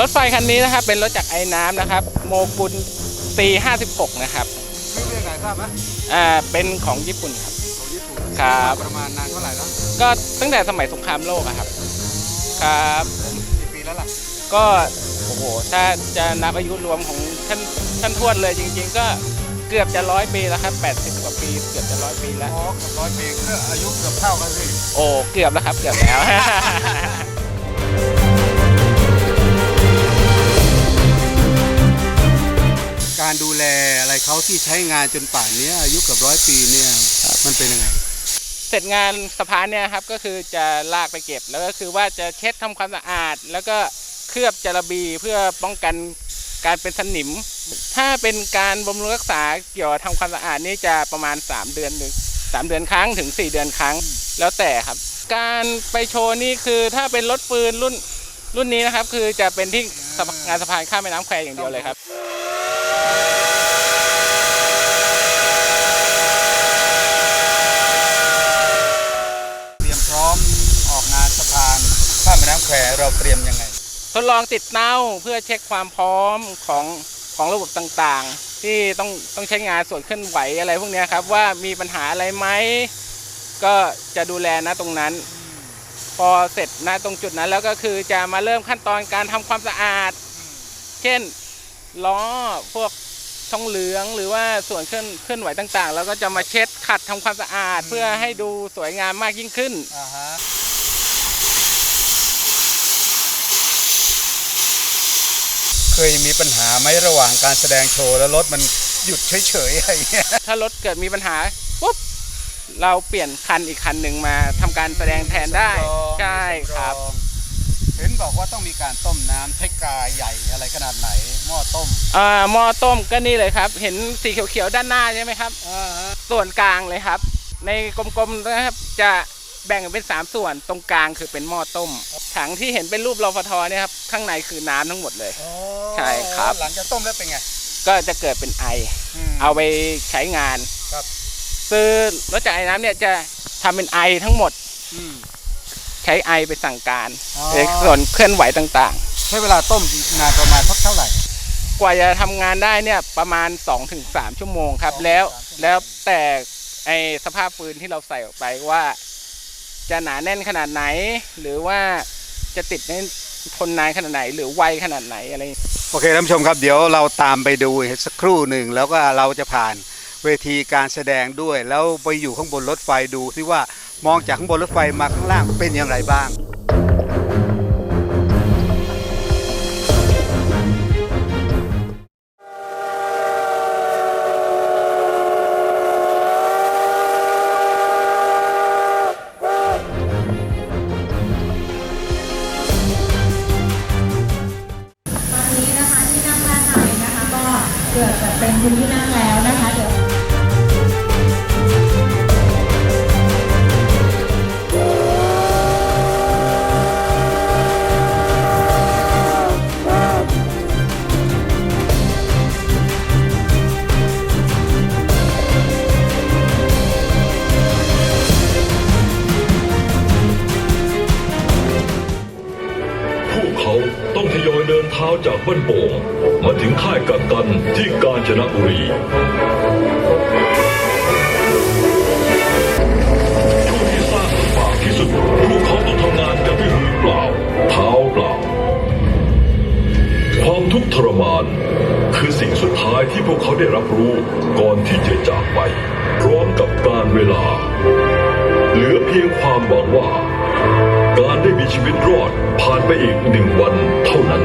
รถไฟคันนี้นะครับ เป็นรถจากไอ้น้ำนะครับ โมกุล C56 นะครับชื่อเรียกอะไรทราบไหมอ่าเป็นของญี่ปุ่นครับ ของญี่ปุ่นครับ ประมาณนานเท่าไหร่แล้วก็ตั้งแต่สมัยสงครามโลกอะครับ ครับ กี่ปีแล้วล่ะก็โอ้โหถ้าจะนับอายุรวมของท่านท่านทวดเลยจริง ๆ ก็เกือบจะร้อยปีแล้วครับ 80 กว่าปี เกือบจะร้อยปีแล้ว อ๋อเกือบร้อยปีก็อายุเกือบเท่ากันสิโอ้เกือบแล้วครับ เกือบแล้ว การดูแลอะไรเขาที่ใช้งานจนป่านนี้อายุเกือบร้อยปีเนี่ยมันเป็นยังไง เสร็จงานสะพานเนี่ยครับก็คือจะลากไปเก็บ แล้วก็คือว่าจะเช็ดทำความสะอาด แล้วก็เคลือบจาระบีเพื่อป้องกันการเป็นสนิม ถ้าเป็นการบำรุงรักษาเกี่ยวกับทำความสะอาดนี่จะประมาณ 3 เดือนหรือ3เดือนครั้งถึง 4 เดือนครั้งแล้วแต่ครับ การไปโชว์นี่คือถ้าเป็นรถปืนรุ่นรุ่นนี้นะครับ คือจะเป็นที่สะพงานสะพานข้ามแม่น้ำแควอย่างเดียวเลยครับ เตรียมพร้อมออกงานสะพานข้ามแม่น้ำแควเราเตรียมยังไง ท ดลองติดเต้าเพื่อเช็คความพร้อมของของระบบต่างๆ ที่ต้องต้องใช้งานส่วนเคลื่อนไหวอะไรพวกนี้ครับ ว่ามีปัญหาอะไรไหมก็จะดูแลนะตรงนั้น พอเสร็จนะตรงจุดนั้นแล้วก็คือจะมาเริ่มขั้นตอนการทำความสะอาด เช่นล้อพวกช่องเหลืองหรือว่าส่วนเคลื่อนเคลื่อนไหวต่างๆ แล้วก็จะมาเช็ดขัดทำความสะอาดเพื่อให้ดูสวยงามมากยิ่งขึ้น อ่าฮะเค ยมีปัญหาไหมระหว่างการแสดงโชว์แล้วรถมันหยุดเฉยๆอะไรเงี้ยถ้ารถเกิดมีปัญหาปุ๊บเราเปลี่ยนคันอีกคันหนึ่งมาทำการแสดงแทนได้ใช่ครับเห็นบอกว่าต้องมีการต้มน้ำใช้กาใหญ่อะไรขนาดไหน หม้อต้มอ่าหม้อต้มก็นี่เลยครับ เห็นสีเขียวๆด้านหน้าใช่ไหมครับอ่าฮะส่วนกลางเลยครับ ในกลมๆนะครับจะ แบ่งเป็น 3 ส่วนตรงกลางคือเป็นหม้อต้ม ถังที่เห็นเป็นรูปรฟทเนี่ยครับข้างในคือน้ำทั้งหมดเลย ใช่ครับ หลังจากต้มแล้วเป็นไง ก็จะเกิดเป็นไอมเอาไปใช้งานครับคือรถจักรไอ้น้ำเนี่ยจะทำเป็นไอทั้งหมดอืมใช้ไอไปสั่งการอ๋อในส่วนเคลื่อนไหวต่างๆ ใช้เวลาต้มนานประมาณสักเท่าไหร่ กว่าจะทำงานได้เนี่ยประมาณ 2-3 ชั่วโมงครับสองถึงแล้วสามชั่วโมงแล้วแต่ไอสภาพฟืนที่เราใส่ออกไปว่า จะหนาแน่นขนาดไหน หรือว่าจะติดในทนนานขนาดไหน หรือไวขนาดไหนอะไรโอเคท่านผู้ชมครับเดี๋ยวเราตามไปดูสักครู่หนึ่งแล้วก็เราจะผ่านเวทีการแสดงด้วย แล้วไปอยู่ข้างบนรถไฟดูที่ว่ามองจากข้างบนรถไฟมาข้างล่างเป็นอย่างไรบ้าง เกือบจะเป็นพื้นที่นั่งแล้วนะคะเดี๋ยว ยอยเดินเท้าจากบ้านโป่งมาถึงค่ายกักกันที่กาญจนบุรีช่วงที่สร้างลำบากที่สุดพวกเขาต้องทำงานกันด้วยมือเปล่า เท้าเปล่า ความทุกข์ทรมาน คือสิ่งสุดท้ายที่พวกเขาได้รับรู้ก่อนที่จะจากไป พร้อมกับการเวลา เหลือเพียงความหวังว่า ชีวิตรอดผ่านไปอีกหนึ่งวันเท่านั้น